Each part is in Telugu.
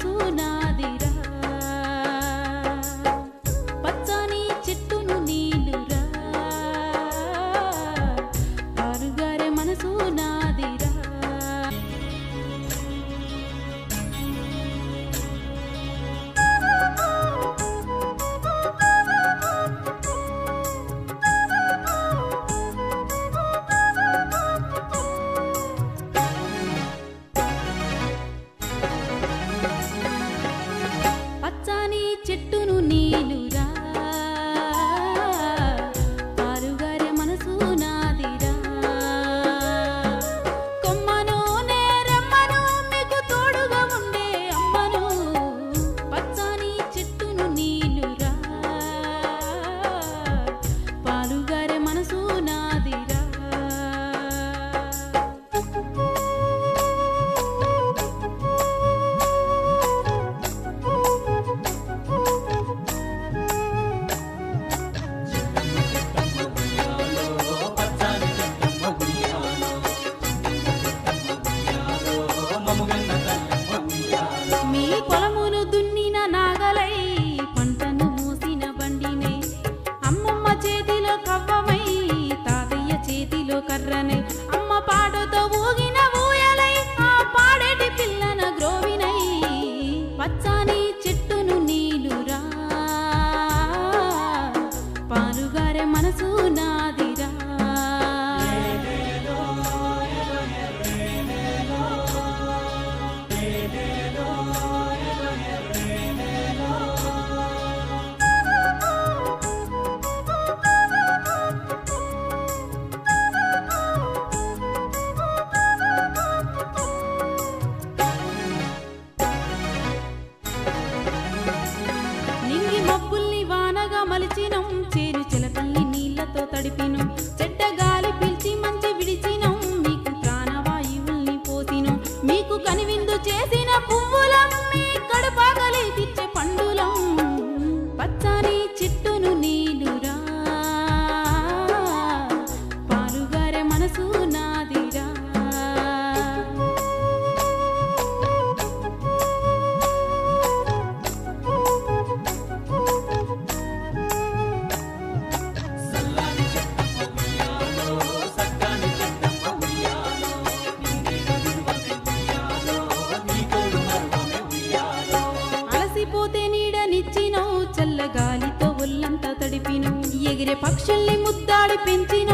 सुना చేతిలో కవ్వమై తాతయ్య చేతిలో కర్రనై అమ్మ పాడుతో ఊగి పక్షుల్ని ముద్దాడి పెంచిన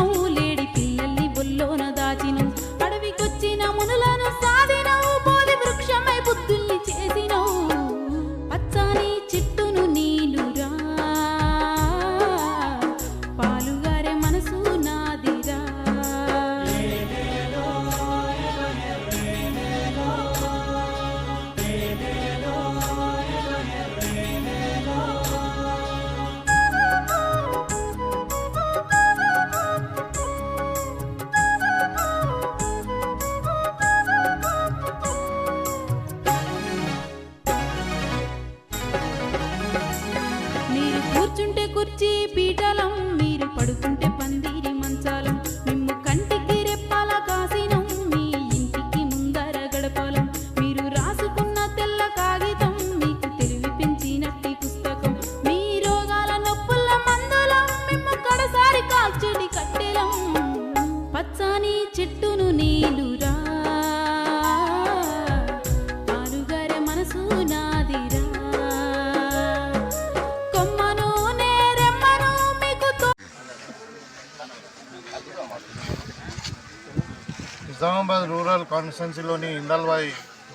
నిజామాబాద్ రూరల్ కాన్స్టిట్యున్సీలోని ఇందల్వాయి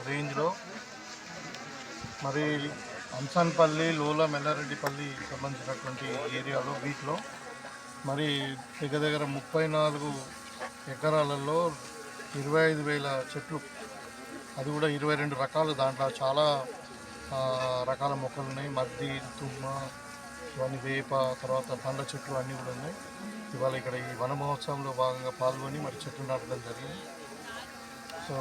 రేంజ్లో మరి అంసాన్పల్లి లోల మెల్లారెడ్డిపల్లి సంబంధించినటువంటి ఏరియాలో వీటిలో మరి దగ్గర దగ్గర ముప్పై నాలుగు ఎకరాలలో ఇరవై ఐదు వేల చెట్లు. అది కూడా ఇరవై రెండు రకాలు దాంట్లో చాలా రకాల మొక్కలు ఉన్నాయి. మద్ది తుమ్మ ఇవన్నీ వేప తర్వాత పండ్ల చెట్లు అన్నీ కూడా ఉన్నాయి. ఇవాళ ఇక్కడ ఈ వన మహోత్సవంలో భాగంగా పాల్గొని మరి చెట్లు నాటడం జరిగింది. సో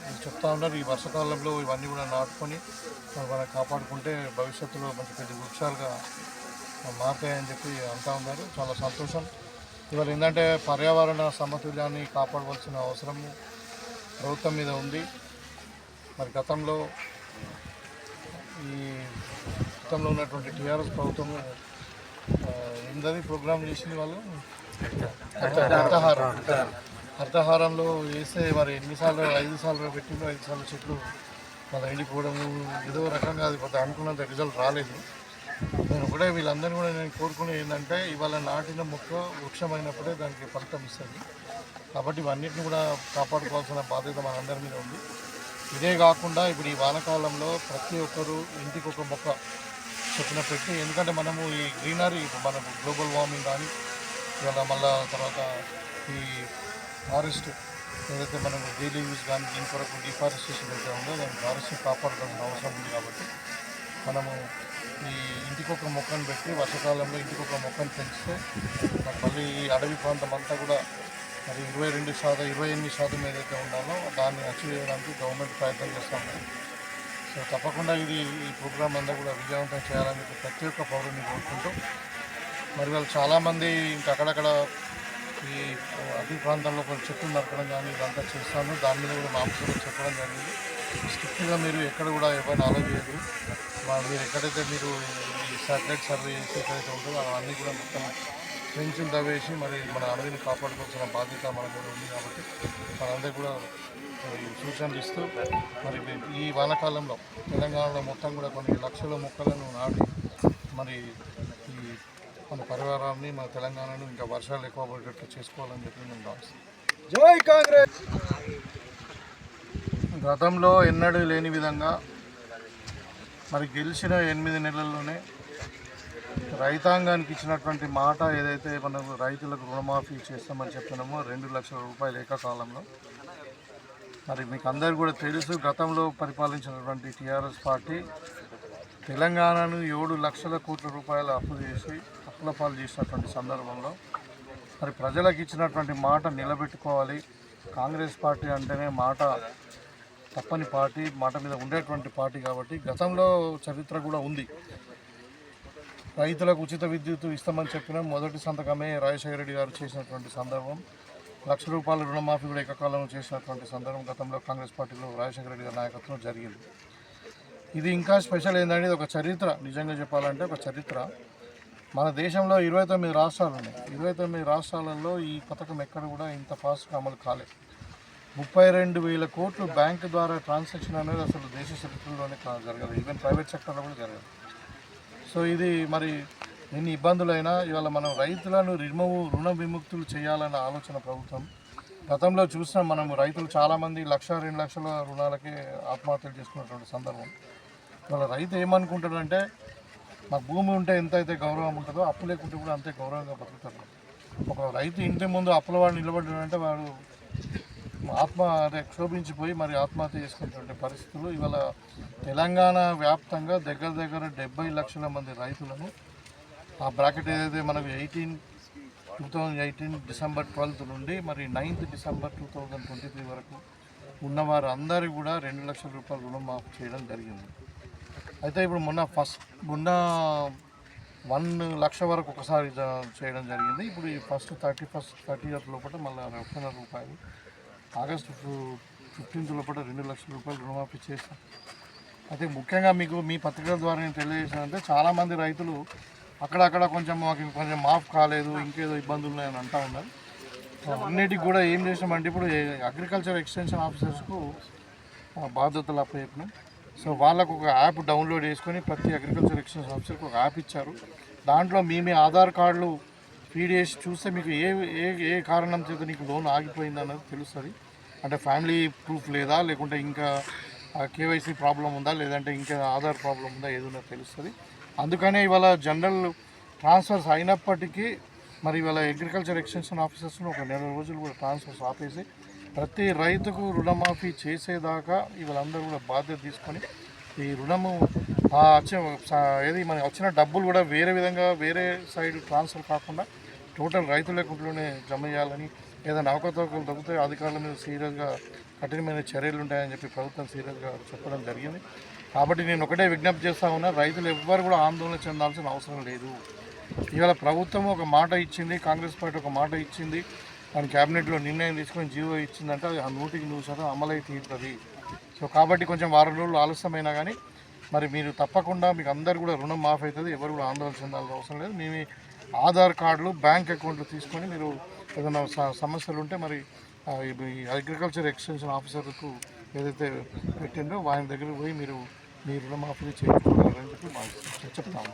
నేను చెప్తా ఉన్నారు ఈ వర్షాకాలంలో ఇవన్నీ కూడా నాటుకొని మనం కాపాడుకుంటే భవిష్యత్తులో మంచి పెద్ద వృక్షాలుగా మారుతాయని చెప్పి అంటా ఉన్నారు. చాలా సంతోషం. ఇవాళ ఏంటంటే పర్యావరణ సమతుల్యాన్ని కాపాడవలసిన అవసరం ప్రభుత్వం మీద ఉంది. మరి గతంలో ఈ గతంలో ఉన్నటువంటి టీఆర్ఎస్ ప్రభుత్వము ఆ, ఏందని ప్రోగ్రామ్ చేసింది వాళ్ళు? అర్థహారంలో వేస్తే మరి ఎన్నిసార్లు ఐదు సార్లు పెట్టిందో ఐదు సార్లు చెట్లు మళ్ళీ ఎండిపోవడం ఏదో రకంగా అది కొంత అనుకున్నంత రిజల్ట్ రాలేదు. నేను కూడా వీళ్ళందరినీ కూడా నేను కోరుకునే ఏంటంటే ఇవాళ నాటిన మొక్క వృక్షమైనప్పుడే దానికి ఫలితం ఇస్తుంది. కాబట్టి ఇవన్నిటిని కూడా కాపాడుకోవాల్సిన బాధ్యత మనందరి మీద ఉంది. ఇదే కాకుండా ఇప్పుడు ఈ వానకాలంలో ప్రతి ఒక్కరూ ఇంటికి ఒక మొక్క చొప్పున పెట్టి ఎందుకంటే మనము ఈ గ్రీనరీ మనకు గ్లోబల్ వార్మింగ్ కానీ ఇవాళ మళ్ళా తర్వాత ఈ ఫారెస్ట్ ఏదైతే మనం డైలీ యూజ్ కానీ దీని కొరకు డిఫారెస్టేషన్ అయితే ఉందో దాని ఫారెస్ట్ని కాపాడుకోవాల్సిన అవసరం ఉంది కాబట్టి మనము ఈ ఇంటికొక మొక్కను పెట్టి వర్షాకాలంలో ఇంటికొక మొక్కను పెంచితే మళ్ళీ ఈ అడవి ప్రాంతం అంతా కూడా మరి ఇరవై రెండు శాతం ఇరవై ఎనిమిది శాతం ఏదైతే ఉండాలో దాన్ని అచీవ్ చేయడానికి గవర్నమెంట్ ప్రయత్నం చేస్తాము సో తప్పకుండా ఇది ఈ ప్రోగ్రామ్ అంతా కూడా విజయవంతం చేయాలని ప్రతి ఒక్క పౌరుని కోరుకుంటూ మరి వాళ్ళు చాలామంది ఇంకా అక్కడక్కడ ఈ అడవి ప్రాంతంలో కొన్ని చెట్లు నరకడం కానీ ఇదంతా చేస్తాను. దాని మీద కూడా మాంసం చెప్పడం జరిగింది. స్ట్రిక్ట్గా మీరు ఎక్కడ కూడా ఎవరిని అలో చేయదు మీరు ఎక్కడైతే మీరు ఈ శాటిలైట్ సర్వే చేసి ఎక్కడైతే ఉంటుందో అవన్నీ కూడా మొత్తం పెంచులు తవ్వేసి మరి మన అడవిని కాపాడుకోవాల్సిన బాధ్యత మన కూడా ఉంది కాబట్టి మనందరూ కూడా సూచనలు ఇస్తూ మరి ఈ వానాకాలంలో తెలంగాణలో మొత్తం కూడా కొన్ని లక్షల మొక్కలను నాటి మరి ఈ మన పరివారాన్ని మన తెలంగాణను ఇంకా వర్షాలు ఎక్కువ పడేటట్లు చేసుకోవాలని చెప్పి భావిస్తున్నాను. జై కాంగ్రెస్! గతంలో ఎన్నడూ లేని విధంగా మరి గెలిచిన ఎనిమిది నెలల్లోనే రైతాంగానికి ఇచ్చినటువంటి మాట ఏదైతే మనం రైతులకు రుణమాఫీ చేస్తామని చెప్తున్నామో రెండు లక్షల రూపాయలు ఏకకాలంలో. మరి మీకు అందరికీ కూడా తెలుసు గతంలో పరిపాలించినటువంటి టీఆర్ఎస్ పార్టీ తెలంగాణను ఏడు లక్షల కోట్ల రూపాయల అప్పు చేసి అప్పుల పాలు చేసినటువంటి సందర్భంలో మరి ప్రజలకు ఇచ్చినటువంటి మాట నిలబెట్టుకోవాలి. కాంగ్రెస్ పార్టీ అంటేనే మాట తప్పని పార్టీ మాట మీద ఉండేటువంటి పార్టీ కాబట్టి గతంలో చరిత్ర కూడా ఉంది. రైతులకు ఉచిత విద్యుత్ ఇస్తామని చెప్పిన మొదటి సంతకమే రాజశేఖర రెడ్డి గారు చేసినటువంటి సందర్భం. లక్ష రూపాయల రుణమాఫీ కూడా ఏకకాలంలో చేసినటువంటి సందర్భం గతంలో కాంగ్రెస్ పార్టీలో రాజశేఖర రెడ్డి గారి నాయకత్వం జరిగింది. ఇది ఇంకా స్పెషల్ ఏంటంటే ఇది ఒక చరిత్ర. నిజంగా చెప్పాలంటే ఒక చరిత్ర. మన దేశంలో ఇరవై తొమ్మిది రాష్ట్రాలు ఉన్నాయి. ఇరవై తొమ్మిది రాష్ట్రాలలో ఈ పథకం ఎక్కడ కూడా ఇంత ఫాస్ట్గా అమలు కాలేదు. ముప్పై రెండు వేల కోట్లు బ్యాంక్ ద్వారా ట్రాన్సాక్షన్ అనేది అసలు దేశ చరిత్రలోనే జరగదు. ఈవెన్ ప్రైవేట్ సెక్టర్లో కూడా జరగదు. సో ఇది మరి ఎన్ని ఇబ్బందులైనా ఇవాళ మనం రైతులను రిమూవ్ రుణ విముక్తులు చేయాలన్న ఆలోచన ప్రభుత్వం. గతంలో చూసిన మనం రైతులు చాలామంది లక్ష రెండు లక్షల రుణాలకే ఆత్మహత్యలు చేసుకున్నటువంటి సందర్భం. ఇవాళ రైతు ఏమనుకుంటాడంటే మాకు భూమి ఉంటే ఎంత అయితే గౌరవం ఉంటుందో అప్పు లేకుంటే కూడా అంతే గౌరవంగా బతుకుతారు. ఒక రైతు ఇంటి ముందు అప్పుల వాడు నిలబడ్డాడంటే వాడు ఆత్మ అదే క్షోభించిపోయి మరి ఆత్మహత్య చేసుకున్నటువంటి పరిస్థితులు. ఇవాళ తెలంగాణ వ్యాప్తంగా దగ్గర దగ్గర డెబ్బై లక్షల మంది రైతులను ఆ బ్రాకెట్ ఏదైతే మనకు eighteen two thousand eighteen December twelfth నుండి మరి ninth December two thousand twenty three వరకు ఉన్నవారు అందరూ కూడా రెండు లక్షల రూపాయలు రుణం మాఫ్ చేయడం జరిగింది. అయితే ఇప్పుడు మొన్న ఫస్ట్ మొన్న వన్ లక్ష వరకు ఒకసారి చేయడం జరిగింది. ఇప్పుడు ఈ first thirty first thirty year లోపల మళ్ళీ లక్షన్నర రూపాయలు. ఆగస్టు ఫిఫ్టీన్త్ లోపల రెండు లక్షల రూపాయలు రుణమాఫీ చేస్తాం అయితే ముఖ్యంగా మీకు మీ పత్రికల ద్వారా నేను తెలియజేసానంటే చాలామంది రైతులు అక్కడక్కడ కొంచెం మాకు కొంచెం మాఫ్ కాలేదు ఇంకేదో ఇబ్బందులు ఉన్నాయని అంటూ ఉన్నారు. అన్నిటికి కూడా ఏం చేసామంటే ఇప్పుడు అగ్రికల్చర్ ఎక్స్టెన్షన్ ఆఫీసర్స్కు బాధ్యతలు అప్పచెప్పినాం. సో వాళ్ళకు ఒక యాప్ డౌన్లోడ్ చేసుకొని ప్రతి అగ్రికల్చర్ ఎక్స్చేంజ్ ఆఫీసర్కి ఒక యాప్ ఇచ్చారు. దాంట్లో మీ మీ ఆధార్ కార్డులు ఫీడ్ చేసి చూస్తే మీకు ఏ ఏ ఏ కారణం చేత నీకు లోన్ ఆగిపోయింది అన్నది తెలుస్తుంది. అంటే ఫ్యామిలీ ప్రూఫ్ లేదా లేకుంటే ఇంకా కేవైసీ ప్రాబ్లం ఉందా లేదంటే ఇంకా ఆధార్ ప్రాబ్లం ఉందా ఏదైనా తెలుస్తుంది. అందుకనే ఇవాళ జనరల్ ట్రాన్స్ఫర్స్ అయినప్పటికీ మరి ఇవాళ అగ్రికల్చర్ ఎక్స్టెన్షన్ ఆఫీసర్స్ను ఒక నెల రోజులు కూడా ట్రాన్స్ఫర్స్ ఆపేసి ప్రతి రైతుకు రుణమాఫీ చేసేదాకా వీళ్ళందరూ కూడా బాధ్యత తీసుకొని ఈ రుణము ఏది మన వచ్చిన డబ్బులు కూడా వేరే విధంగా వేరే సైడ్ ట్రాన్స్ఫర్ కాకుండా టోటల్ రైతుల అకౌంట్లోనే జమ చేయాలని ఏదైనా అవకతవకలు తగ్గితే అధికారుల మీద సీరియస్గా కఠినమైన చర్యలు ఉంటాయని చెప్పి ప్రభుత్వం సీరియస్గా చెప్పడం జరిగింది. కాబట్టి నేను ఒకటే విజ్ఞప్తి చేస్తా ఉన్నా రైతులు ఎవ్వరు కూడా ఆందోళన చెందాల్సిన అవసరం లేదు. ఇవాళ ప్రభుత్వం ఒక మాట ఇచ్చింది కాంగ్రెస్ పార్టీ ఒక మాట ఇచ్చింది దాని క్యాబినెట్లో నిర్ణయం తీసుకొని జీవో ఇచ్చిందంటే అది ఆ నూటికి నూరు శాతం అమలై తీరుతుంది. సో కాబట్టి కొంచెం వారం రోజులు ఆలస్యమైనా కానీ మరి మీరు తప్పకుండా మీకు అందరు కూడా రుణం మాఫ్ అవుతుంది ఎవరు కూడా ఆందోళన చెందాల్సిన అవసరం లేదు. మీ ఆధార్ కార్డులు బ్యాంక్ అకౌంట్లు తీసుకొని మీరు ఏదైనా సమస్యలు ఉంటే మరి ఈ అగ్రికల్చర్ ఎక్స్టెన్షన్ ఆఫీసర్కు ఏదైతే పెట్టిందో వారి దగ్గర పోయి మీరు మీ రుణమాఫీ చేయించుకోగలరని చెప్పి చెప్తాము.